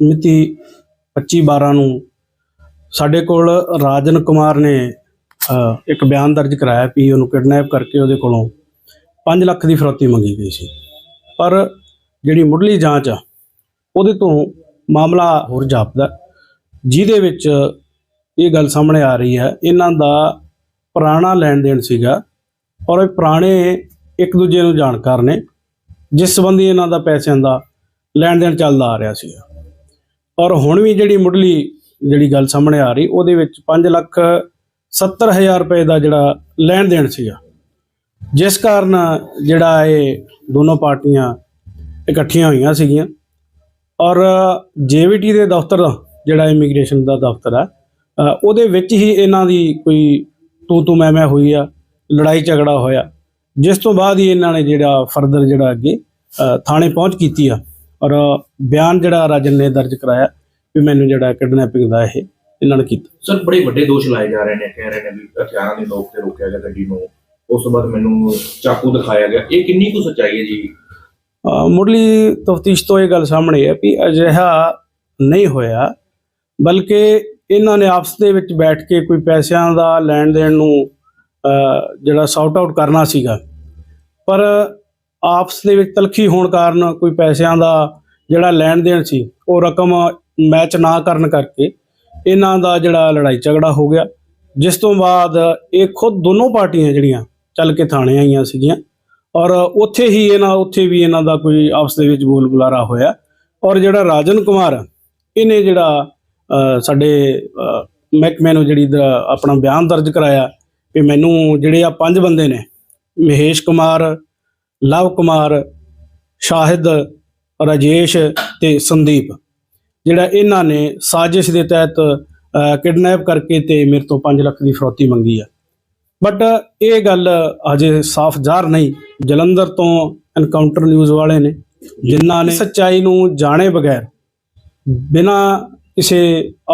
ਮਿਤੀ 25/12 ਨੂੰ ਸਾਡੇ ਕੋਲ ਰਾਜਨ ਕੁਮਾਰ ਨੇ ਇੱਕ ਬਿਆਨ ਦਰਜ ਕਰਾਇਆ ਵੀ ਉਹਨੂੰ ਕਿਡਨੈਪ ਕਰਕੇ ਉਹਦੇ ਕੋਲੋਂ 5 ਲੱਖ ਦੀ ਫਰੋਤੀ ਮੰਗੀ ਗਈ ਸੀ। ਪਰ ਜਿਹੜੀ ਮੁੱਢਲੀ ਜਾਂਚ ਆ, ਉਹਦੇ ਤੋਂ ਮਾਮਲਾ ਹੋਰ ਜਾਪਦਾ ਜਿਹਦੇ ਵਿੱਚ ਇਹ ਗੱਲ ਸਾਹਮਣੇ ਆ ਰਹੀ ਹੈ, ਇਹਨਾਂ ਦਾ ਪੁਰਾਣਾ ਲੈਣ ਦੇਣ ਸੀਗਾ ਔਰ ਇਹ ਪੁਰਾਣੇ ਇੱਕ ਦੂਜੇ ਨੂੰ ਜਾਣਕਾਰ ਨੇ, ਜਿਸ ਸੰਬੰਧੀ ਇਹਨਾਂ ਦਾ ਪੈਸਿਆਂ ਦਾ ਲੈਣ ਦੇਣ ਚੱਲਦਾ ਆ ਰਿਹਾ ਸੀਗਾ। ਔਰ ਹੁਣ ਵੀ ਜਿਹੜੀ ਮੁੱਢਲੀ ਜਿਹੜੀ ਗੱਲ ਸਾਹਮਣੇ ਆ ਰਹੀ, ਉਹਦੇ ਵਿੱਚ 5 ਲੱਖ 70 ਹਜ਼ਾਰ ਰੁਪਏ ਦਾ ਜਿਹੜਾ ਲੈਣ ਦੇਣ ਸੀਗਾ। ਜਿਸ ਕਾਰਨ ਜਿਹੜਾ ਇਹ ਦੋਨੋਂ ਪਾਰਟੀਆਂ ਇਕੱਠੀਆਂ ਹੋਈਆਂ ਸੀਗੀਆਂ। ਔਰ ਜੇਵੀਟੀ ਦੇ ਦਫ਼ਤਰ ਜਿਹੜਾ ਇਮੀਗ੍ਰੇਸ਼ਨ ਦਾ ਦਫ਼ਤਰ ਆ ਉਹਦੇ ਵਿੱਚ ਹੀ ਇਹਨਾਂ ਦੀ ਕੋਈ ਤੂੰ ਤੂੰ ਮੈਂ ਮੈਂ ਹੋਈ ਆ, ਲੜਾਈ ਝਗੜਾ ਹੋਇਆ। ਜਿਸ ਤੋਂ ਬਾਅਦ ਹੀ ਇਹਨਾਂ ਨੇ ਜਿਹੜਾ ਫਰਦਰ ਜਿਹੜਾ ਅੱਗੇ ਥਾਣੇ ਪਹੁੰਚ ਕੀਤੀ ਆ। ਔਰ ਬਿਆਨ ਜਿਹੜਾ ਰਾਜਨ ਨੇ ਦਰਜ ਕਰਾਇਆ ਵੀ ਮੈਨੂੰ ਜਿਹੜਾ ਕਿਡਨੈਪਿੰਗ ਦਾ ਇਹ ਇਹਨਾਂ ਨੇ ਕੀਤਾ। ਸਰ ਬੜੇ ਵੱਡੇ ਦੋਸ਼ ਲਾਏ ਜਾ ਰਹੇ ਨੇ ਕਹਿ ਰਹੇ ਨੇ ਵੀ ਹਥਿਆਰਾਂ ਦੀ ਨੋਕ ਤੇ ਰੋਕਿਆ ਗਿਆ ਗੱਡੀ ਨੂੰ। ਉਸ ਤੋਂ ਬਾਅਦ ਮੈਨੂੰ ਚਾਕੂ ਦਿਖਾਇਆ ਗਿਆ। ਇਹ ਕਿੰਨੀ ਕੁ ਸੱਚਾਈ ਹੈ ਜੀ? ਮੁੱਢਲੀ ਤਫਤੀਸ਼ ਤੋਂ ਇਹ ਗੱਲ ਸਾਹਮਣੇ ਹੈ ਵੀ ਅਜਿਹਾ ਨਹੀਂ ਹੋਇਆ ਬਲਕਿ ਇਹਨਾਂ ਨੇ ਆਪਸ ਦੇ ਵਿੱਚ ਬੈਠ ਕੇ ਕੋਈ ਪੈਸਿਆਂ ਦਾ ਲੈਣ ਦੇਣ ਨੂੰ ਜਿਹੜਾ ਸੌਟ ਆਊਟ ਕਰਨਾ ਸੀਗਾ। ਪਰ ਆਪਸ ਦੇ ਵਿੱਚ ਤਲਖੀ ਹੋਣ ਕਾਰਨ ਕੋਈ ਪੈਸਿਆਂ ਦਾ ਜਿਹੜਾ ਲੈਣ ਦੇਣ ਸੀ, ਉਹ ਰਕਮ ਮੈਚ ਨਾ ਕਰਨ ਕਰਕੇ ਇਹਨਾਂ ਦਾ ਜਿਹੜਾ ਲੜਾਈ ਝਗੜਾ ਹੋ ਗਿਆ। ਜਿਸ ਤੋਂ ਬਾਅਦ ਇਹ ਖੁਦ ਦੋਨੋਂ ਪਾਰਟੀਆਂ ਜਿਹੜੀਆਂ ਚੱਲ ਕੇ ਥਾਣੇ ਆਈਆਂ ਸੀਗੀਆਂ ਔਰ ਉੱਥੇ ਹੀ ਇਹਨਾਂ, ਉੱਥੇ ਵੀ ਇਹਨਾਂ ਦਾ ਕੋਈ ਆਪਸ ਦੇ ਵਿੱਚ ਬੋਲ ਬੁਲਾਰਾ ਹੋਇਆ ਔਰ ਜਿਹੜਾ ਰਾਜਨ ਕੁਮਾਰ, ਇਹਨੇ ਜਿਹੜਾ ਸਾਡੇ ਮਹਿਕਮੇ ਨੂੰ ਜਿਹੜੀ ਆਪਣਾ ਬਿਆਨ ਦਰਜ ਕਰਾਇਆ ਕਿ ਮੈਨੂੰ ਜਿਹੜੇ ਆ ਪੰਜ ਬੰਦੇ ਨੇ, ਮਹੇਸ਼ ਕੁਮਾਰ ਲਵ ਕੁਮਾਰ ਸ਼ਾਹਿਦ ਰਾਜੇਸ਼ ਤੇ ਸੰਦੀਪ ਜਿਹੜਾ ਇਹਨਾਂ ਨੇ ਸਾਜ਼ਿਸ਼ ਦੇ ਤਹਿਤ ਕਿਡਨੈਪ ਕਰਕੇ ਤੇ ਮੇਰੇ ਤੋਂ 5 ਲੱਖ ਦੀ ਫਰੋਤੀ ਮੰਗੀ ਆ। ਬਟ ਇਹ ਗੱਲ ਅਜੇ ਸਾਫ਼ ਜ਼ਾਹਰ ਨਹੀਂ। ਜਲੰਧਰ ਤੋਂ ਐਨਕਾਊਂਟਰ ਨਿਊਜ਼ ਵਾਲੇ ਨੇ ਜਿਨ੍ਹਾਂ ਨੇ ਸੱਚਾਈ ਨੂੰ ਜਾਣੇ ਬਗੈਰ ਬਿਨਾ ਕਿਸੇ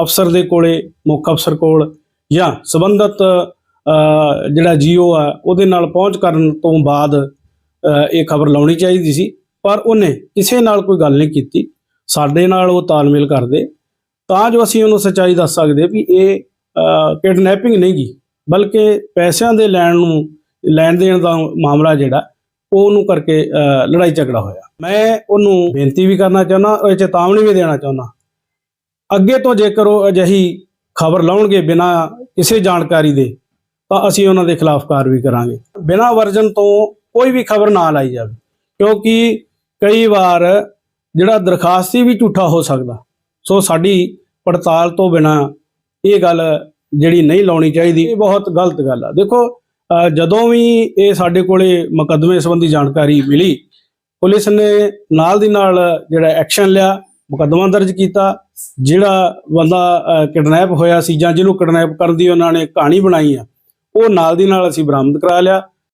ਅਫਸਰ ਦੇ ਕੋਲੇ ਮੁੱਖ ਅਫਸਰ ਕੋਲ ਜਾਂ ਸਬੰਧਤ ਅ, ਜਿਹੜਾ ਜੀਓ ਆ ਉਹਦੇ ਨਾਲ ਪਹੁੰਚ ਕਰਨ ਤੋਂ ਬਾਅਦ ਇਹ ਖਬਰ ਲਾਉਣੀ ਚਾਹੀਦੀ ਸੀ, ਪਰ ਉਹਨੇ ਕਿਸੇ ਨਾਲ ਕੋਈ ਗੱਲ ਨਹੀਂ ਕੀਤੀ। ਸਾਡੇ ਨਾਲ ਉਹ ਤਾਲਮੇਲ ਕਰਦੇ। ਤਾਂ ਜੋ ਅਸੀਂ ਉਹਨੂੰ ਸੱਚਾਈ ਦੱਸ ਸਕਦੇ ਵੀ ਇਹ ਕਿਡਨੈਪਿੰਗ ਨਹੀਂ ਗੀ, ਬਲਕਿ ਪੈਸਿਆਂ ਦੇ ਲੈਣ ਨੂੰ, ਲੈਣ ਦੇਣ ਦਾ ਮਾਮਲਾ ਜਿਹੜਾ, ਉਹਨੂੰ ਕਰਕੇ ਲੜਾਈ ਝਗੜਾ ਹੋਇਆ। ਮੈਂ ਉਹਨੂੰ ਬੇਨਤੀ ਵੀ ਕਰਨਾ ਚਾਹੁੰਦਾ ਉਹ ਚੇਤਾਵਨੀ ਵੀ ਦੇਣਾ ਚਾਹੁੰਦਾ। ਅੱਗੇ ਤੋਂ ਜੇਕਰ ਉਹ ਅਜਿਹੀ ਖਬਰ ਲਾਉਣਗੇ ਬਿਨਾ ਕਿਸੇ ਜਾਣਕਾਰੀ ਦੇ, ਤਾਂ ਅਸੀਂ ਉਹਨਾਂ ਦੇ ਖਿਲਾਫ ਕਾਰਵਾਈ ਕਰਾਂਗੇ। ਬਿਨਾ ਵਰਜਨ ਤੋਂ ਕੋਈ ਵੀ ਖਬਰ ਨਾ ਲਾਈ ਜਾਵੇ। ਕਿਉਂਕਿ ਕਈ ਵਾਰ ਜਿਹੜਾ ਦਰਖਾਸਤੀ ਵੀ ਝੂਠਾ ਹੋ ਸਕਦਾ। ਸੋ ਸਾਡੀ ਪੜਤਾਲ ਤੋਂ ਬਿਨਾ ਇਹ ਗੱਲ ਜਿਹੜੀ ਨਹੀਂ ਲਾਉਣੀ ਚਾਹੀਦੀ, ਇਹ ਬਹੁਤ ਗਲਤ ਗੱਲ ਆ। ਦੇਖੋ ਜਦੋਂ ਵੀ ਇਹ ਸਾਡੇ ਕੋਲੇ ਮੁਕੱਦਮੇ ਸੰਬੰਧੀ ਜਾਣਕਾਰੀ ਮਿਲੀ, ਪੁਲਿਸ ਨੇ ਨਾਲ ਦੀ ਨਾਲ ਜਿਹੜਾ ਐਕਸ਼ਨ ਲਿਆ, ਮੁਕੱਦਮਾ ਦਰਜ ਕੀਤਾ। ਜਿਹੜਾ ਬੰਦਾ ਕਿਡਨੈਪ ਹੋਇਆ ਸੀ ਜਾਂ ਜਿਹਨੂੰ ਕਿਡਨੈਪ ਕਰਨ ਦੀ ਉਹਨਾਂ ਨੇ ਕਹਾਣੀ ਬਣਾਈ ਆ, ਉਹ ਨਾਲ ਦੀ ਨਾਲ ਅਸੀਂ ਬਰਾਮਦ ਕਰਾ ਲਿਆ।